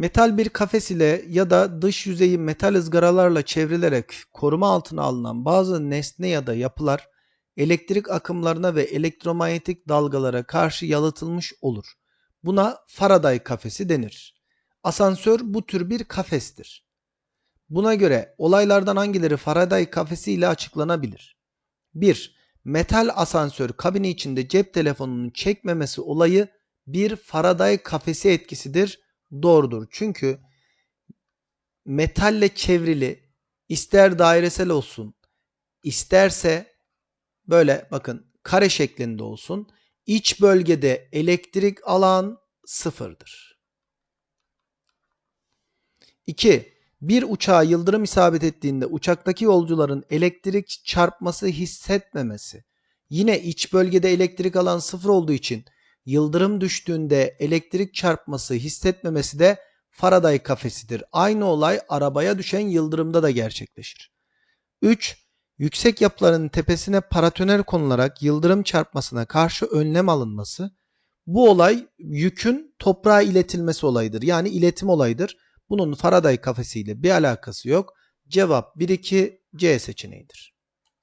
Metal bir kafes ile ya da dış yüzeyi metal ızgaralarla çevrilerek koruma altına alınan bazı nesne ya da yapılar elektrik akımlarına ve elektromanyetik dalgalara karşı yalıtılmış olur. Buna Faraday kafesi denir. Asansör bu tür bir kafestir. Buna göre olaylardan hangileri Faraday kafesi ile açıklanabilir? 1. Metal asansör kabini içinde cep telefonunun çekmemesi olayı bir Faraday kafesi etkisidir. Doğrudur. Çünkü metalle çevrili ister dairesel olsun isterse böyle bakın kare şeklinde olsun iç bölgede elektrik alan sıfırdır. 2. Bir uçağa yıldırım isabet ettiğinde uçaktaki yolcuların elektrik çarpması hissetmemesi. Yine iç bölgede elektrik alan sıfır olduğu için yıldırım düştüğünde elektrik çarpması hissetmemesi de Faraday kafesidir. Aynı olay arabaya düşen yıldırımda da gerçekleşir. 3. Yüksek yapıların tepesine paratoner konularak yıldırım çarpmasına karşı önlem alınması. Bu olay yükün toprağa iletilmesi olayıdır. Yani iletim olayıdır. Bunun Faraday kafesiyle bir alakası yok. Cevap 1-2 C seçeneğidir.